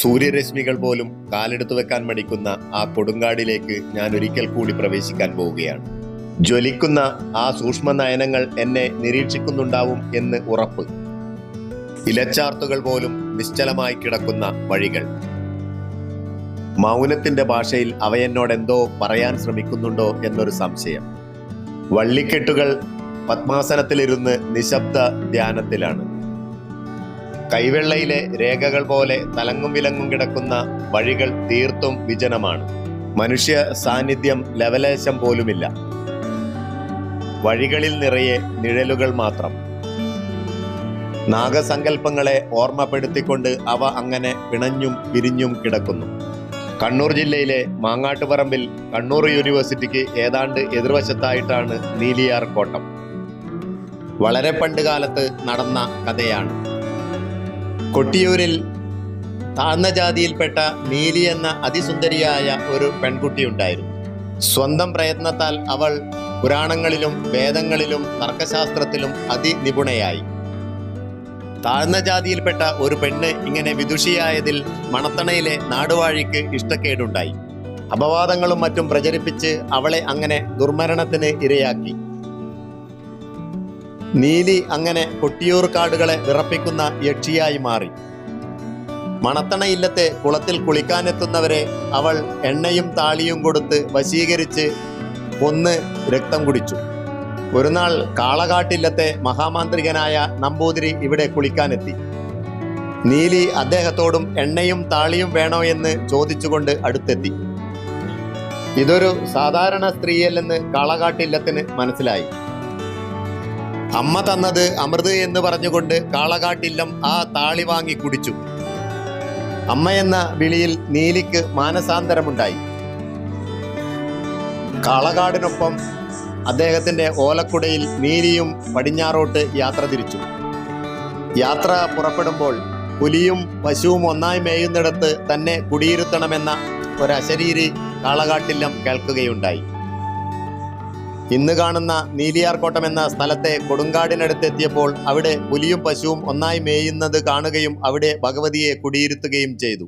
സൂര്യരശ്മികൾ പോലും കാലെടുത്തു വെക്കാൻ മടിക്കുന്ന ആ കൊടുങ്കാടിലേക്ക് ഞാൻ ഒരിക്കൽ കൂടി പ്രവേശിക്കാൻ പോവുകയാണ്. ജ്വലിക്കുന്ന ആ സൂക്ഷ്മ നയനങ്ങൾ എന്നെ നിരീക്ഷിക്കുന്നുണ്ടാവും എന്ന് ഉറപ്പ്. ഇലച്ചാർത്തുകൾ പോലും നിശ്ചലമായി കിടക്കുന്ന വഴികൾ. മൗനത്തിന്റെ ഭാഷയിൽ അവയെന്നോട് എന്തോ പറയാൻ ശ്രമിക്കുന്നുണ്ടോ എന്നൊരു സംശയം. വള്ളിക്കെട്ടുകൾ പത്മാസനത്തിലിരുന്ന് നിശബ്ദ ധ്യാനത്തിലാണ്. കൈവെള്ളയിലെ രേഖകൾ പോലെ തലങ്ങും വിലങ്ങും കിടക്കുന്ന വഴികൾ തീർത്തും വിജനമാണ്. മനുഷ്യ സാന്നിധ്യം ലവലേശം പോലുമില്ല. വഴികളിൽ നിറയെ നിഴലുകൾ മാത്രം. നാഗസങ്കല്പങ്ങളെ ഓർമ്മപ്പെടുത്തിക്കൊണ്ട് അവ അങ്ങനെ പിണഞ്ഞും പിരിഞ്ഞും കിടക്കുന്നു. കണ്ണൂർ ജില്ലയിലെ മാങ്ങാട്ടുപറമ്പിൽ കണ്ണൂർ യൂണിവേഴ്സിറ്റിക്ക് ഏതാണ്ട് എതിർവശത്തായിട്ടാണ് നീലിയാർ കോട്ടം. വളരെ പണ്ട് കാലത്ത് നടന്ന കഥയാണ്. കൊട്ടിയൂരിൽ താഴ്ന്ന ജാതിയിൽപ്പെട്ട നീലി എന്ന അതിസുന്ദരിയായ ഒരു പെൺകുട്ടി ഉണ്ടായിരുന്നു. സ്വന്തം പ്രയത്നത്താൽ അവൾ പുരാണങ്ങളിലും വേദങ്ങളിലും തർക്കശാസ്ത്രത്തിലും അതിനിപുണയായി. താഴ്ന്ന ജാതിയിൽപ്പെട്ട ഒരു പെണ്ണ് ഇങ്ങനെ വിദുഷിയായതിൽ മണത്തണയിലെ നാടുവാഴിക്ക് ഇഷ്ടക്കേടുണ്ടായി. അപവാദങ്ങളും മറ്റും പ്രചരിപ്പിച്ച് അവളെ അങ്ങനെ ദുർമരണത്തിന് ഇരയാക്കി. നീലി അങ്ങനെ കൊട്ടിയൂർ കാടുകളെ വിറപ്പിക്കുന്ന യക്ഷിയായി മാറി. മണത്തണ ഇല്ലത്തെ കുളത്തിൽ കുളിക്കാനെത്തുന്നവരെ അവൾ എണ്ണയും താളിയും കൊടുത്ത് വശീകരിച്ച് കൊന്ന് രക്തം കുടിച്ചു. ഒരു നാൾ കാളകാട്ടില്ലത്തെ മഹാമാന്ത്രികനായ നമ്പൂതിരി ഇവിടെ കുളിക്കാനെത്തി. നീലി അദ്ദേഹത്തോടും എണ്ണയും താളിയും വേണോ എന്ന് ചോദിച്ചുകൊണ്ട് അടുത്തെത്തി. ഇതൊരു സാധാരണ സ്ത്രീയല്ലെന്ന് കാളകാട്ടില്ലത്തിന് മനസ്സിലായി. അമ്മ തന്നത് അമൃത് എന്ന് പറഞ്ഞുകൊണ്ട് കാളകാട്ടില്ലം ആ താളി വാങ്ങി കുടിച്ചു. അമ്മ എന്ന വിളിയിൽ നീലിക്ക് മാനസാന്തരമുണ്ടായി. കാളകാടിനൊപ്പം അദ്ദേഹത്തിന്റെ ഓലക്കുടയിൽ നീലിയും പടിഞ്ഞാറോട്ട് യാത്ര തിരിച്ചു. യാത്ര പുറപ്പെടുമ്പോൾ പുലിയും പശുവും ഒന്നായി മേയുന്നിടത്ത് തന്നെ കുടിയിരുത്തണമെന്ന ഒരശരീരി കാളകാട്ടില്ലം കേൾക്കുകയുണ്ടായി. ഇന്ന് കാണുന്ന നീലിയാർക്കോട്ടം എന്ന സ്ഥലത്തെ കൊടുങ്കാടിനടുത്തെത്തിയപ്പോൾ അവിടെ പുലിയും പശുവും ഒന്നായി മേയുന്നത് കാണുകയും അവിടെ ഭഗവതിയെ കുടിയിരുത്തുകയും ചെയ്തു.